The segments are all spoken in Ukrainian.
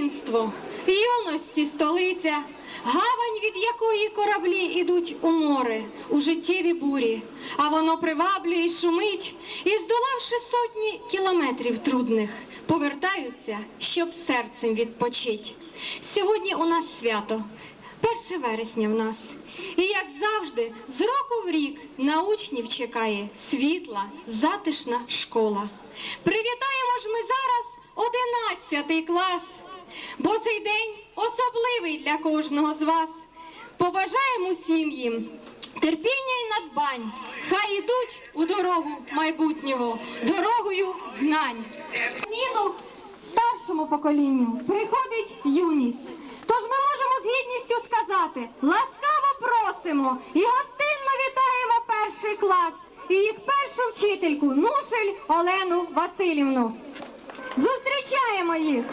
дитинство, юності столиця, гавань, від якої кораблі ідуть у море, у життєві бурі, а воно приваблює й шумить, і, здолавши сотні кілометрів трудних, повертаються, щоб серцем відпочить. Сьогодні у нас свято. 1 вересня в нас. І як завжди, з року в рік на учнів чекає світла, затишна школа. Привітаємо ж ми зараз 11 клас, бо цей день особливий для кожного з вас. Побажаємо усім терпіння і надбань. Хай ідуть у дорогу майбутнього, дорогою знань. Ніну старшому поколінню приходить юність. Тож ми можемо з гідністю сказати: ласкаво просимо і гостинно вітаємо перший клас і їх першу вчительку Нушель Олену Васильівну. Зустрічаємо їх!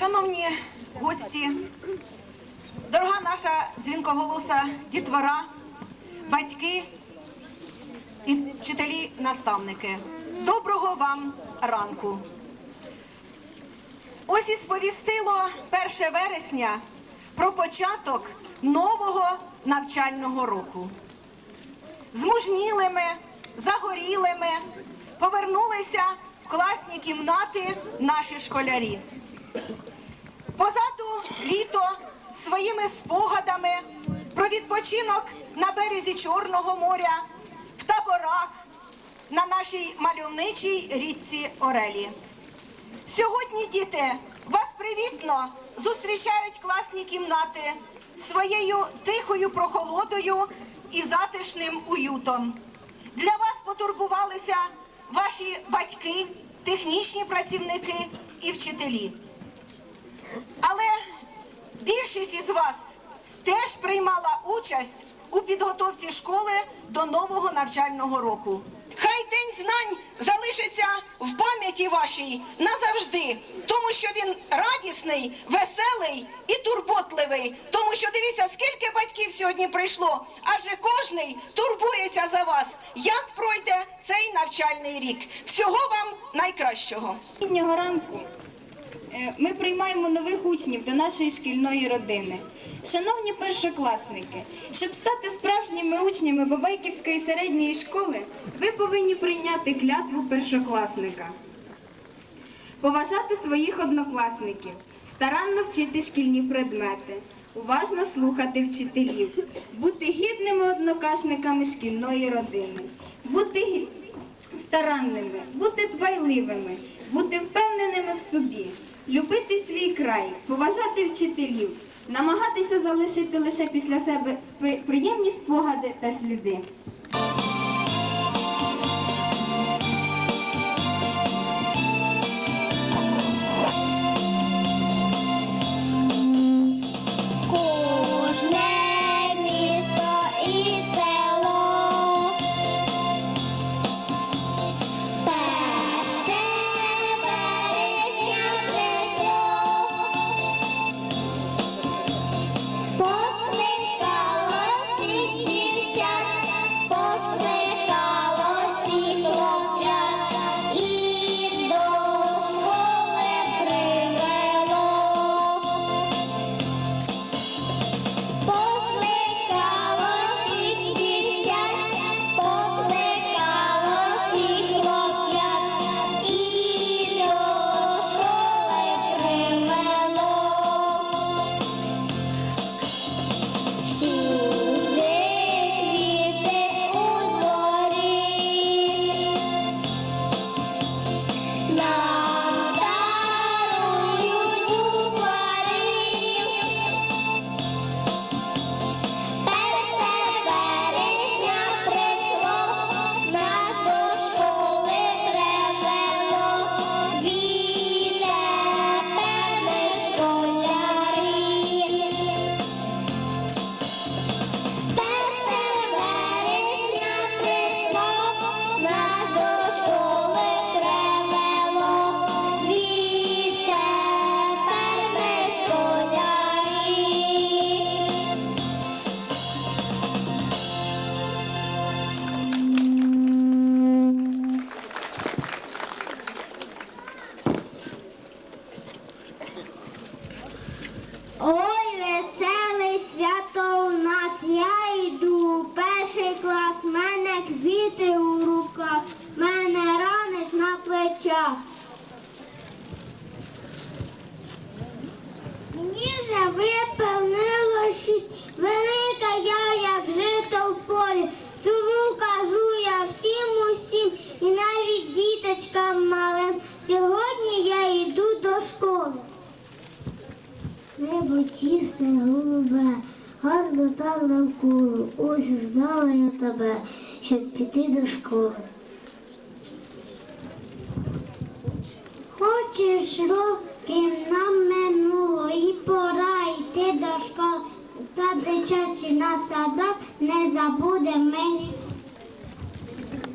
Шановні гості, дорога наша дзвінкоголоса дітвора, батьки і вчителі-наставники, доброго вам ранку. Ось і сповістило 1 вересня про початок нового навчального року. Змужнілими, загорілими повернулися в класні кімнати наші школярі. Позаду літо своїми спогадами про відпочинок на березі Чорного моря, в таборах, на нашій мальовничій річці Орелі. Сьогодні, діти, вас привітно зустрічають класні кімнати своєю тихою прохолодою і затишним уютом. Для вас потурбувалися ваші батьки, технічні працівники і вчителі. Більшість із вас теж приймала участь у підготовці школи до нового навчального року. Хай день знань залишиться в пам'яті вашій назавжди, тому що він радісний, веселий і турботливий. Тому що дивіться, скільки батьків сьогодні прийшло, адже кожний турбується за вас, як пройде цей навчальний рік. Всього вам найкращого. Сьогоднішнього ранку ми приймаємо нових учнів до нашої шкільної родини. Шановні першокласники, щоб стати справжніми учнями Бабайківської середньої школи, ви повинні прийняти клятву першокласника, поважати своїх однокласників, старанно вчити шкільні предмети, уважно слухати вчителів, бути гідними однокашниками шкільної родини, бути старанними, бути дбайливими, бути впевненими в собі, любити свій край, поважати вчителів, намагатися залишити лише після себе приємні спогади та сліди. клас, мене квіти у руках, мене ранець на плечах. Мені вже виповнило шість, велика я, як жито в полі, тому кажу я всім усім і навіть діточкам малим. Сьогодні я йду до школи. Небо чисте, голубе гарно так навколо. Ось ждала я тебе, щоб піти до школи. Хочеш роки нам минуло і пора йти до школи. Та дитячий на садок не забуде мені.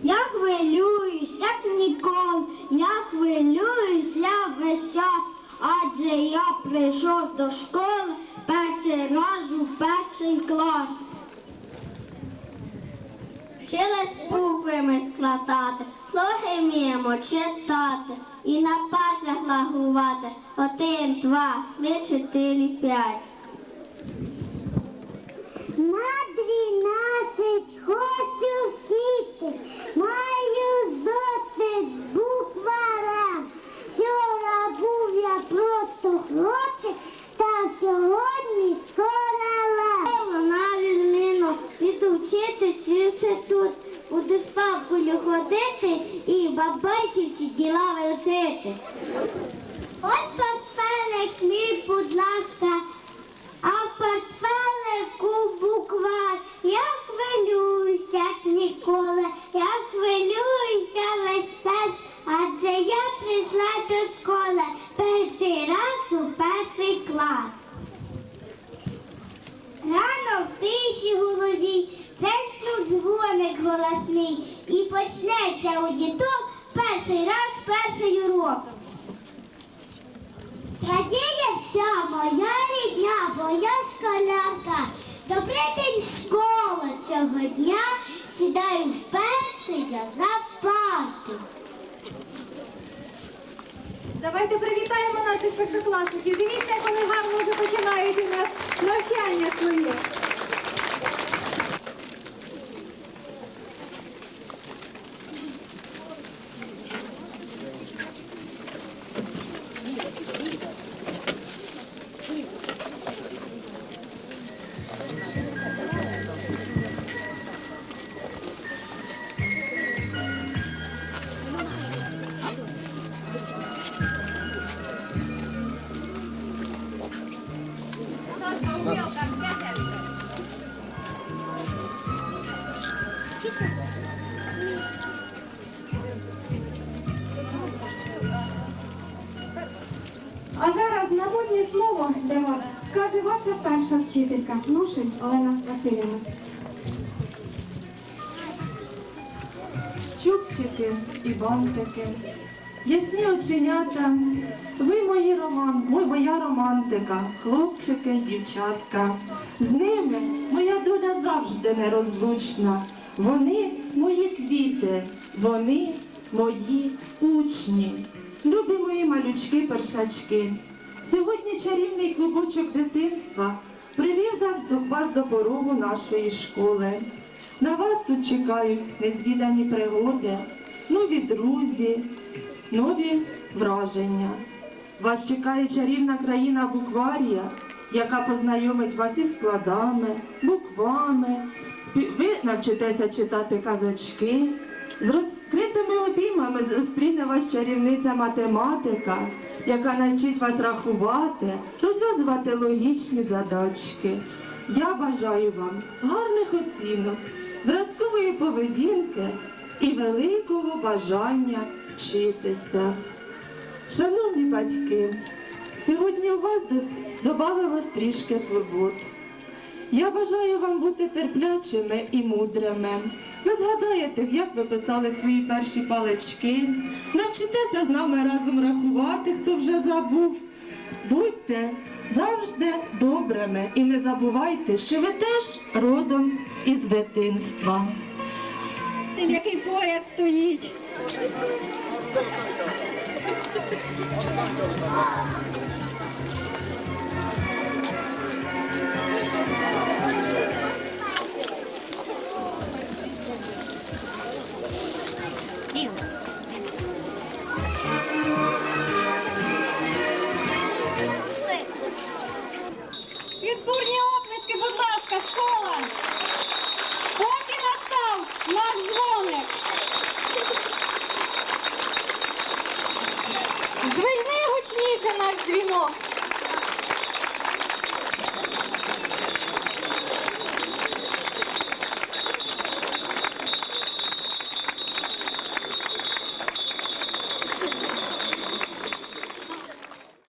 Я хвилююсь, як ніколи, я хвилююсь я весь час, адже я прийшов до школи перший раз у перший клас. Вчилась букви ми складати, слоги вміємо читати і на паслях лагувати. Один, два, три, чотири, п'ять. На дванадцять хочу сіти, маю досить букварем. Вчора був я просто хлопчик, ходити і бабайки чи діла вишити. Ось портфелик мій, будь ласка, а в портфелику буква. Я хвилююся, як ніколи, я хвилююся весь час, адже я прийшла до школи перший раз у перший клас. Рано в тиші голові, цей дзвоник голосний, і почнеться у діток перший раз перший урок. Радіє вся моя рідня, моя школярка. Добрий день, школа цього дня. Сідаю вперше я за парту. Давайте привітаємо наших першокласників. Дивіться, як вони гарно вже починають у нас навчання своє. Скаже ваша перша вчителька Нушин Олена Васильівна. чубчики і бантики, ясні оченята, ви мої роман, мо- моя романтика, хлопчики, дівчатка. З ними моя доля завжди нерозлучна. Вони мої квіти, вони мої учні. Любі мої малючки першачки. Сьогодні чарівний клубочок дитинства привів вас до порогу нашої школи. На вас тут чекають незвідані пригоди, нові друзі, нові враження. Вас чекає чарівна країна букварія, яка познайомить вас із складами, буквами. Ви навчитеся читати казочки. З розкритими обіймами зустріне вас чарівниця математика, яка навчить вас рахувати, розв'язувати логічні задачки. Я бажаю вам гарних оцінок, зразкової поведінки і великого бажання вчитися. Шановні батьки, сьогодні у вас до- добавилось трішки турбот. Я бажаю вам бути терплячими і мудрими. Ви згадаєте, як ви писали свої перші палички, навчитеся з нами разом рахувати, хто вже забув. Будьте завжди добрими і не забувайте, що ви теж родом із дитинства. Який поряд стоїть.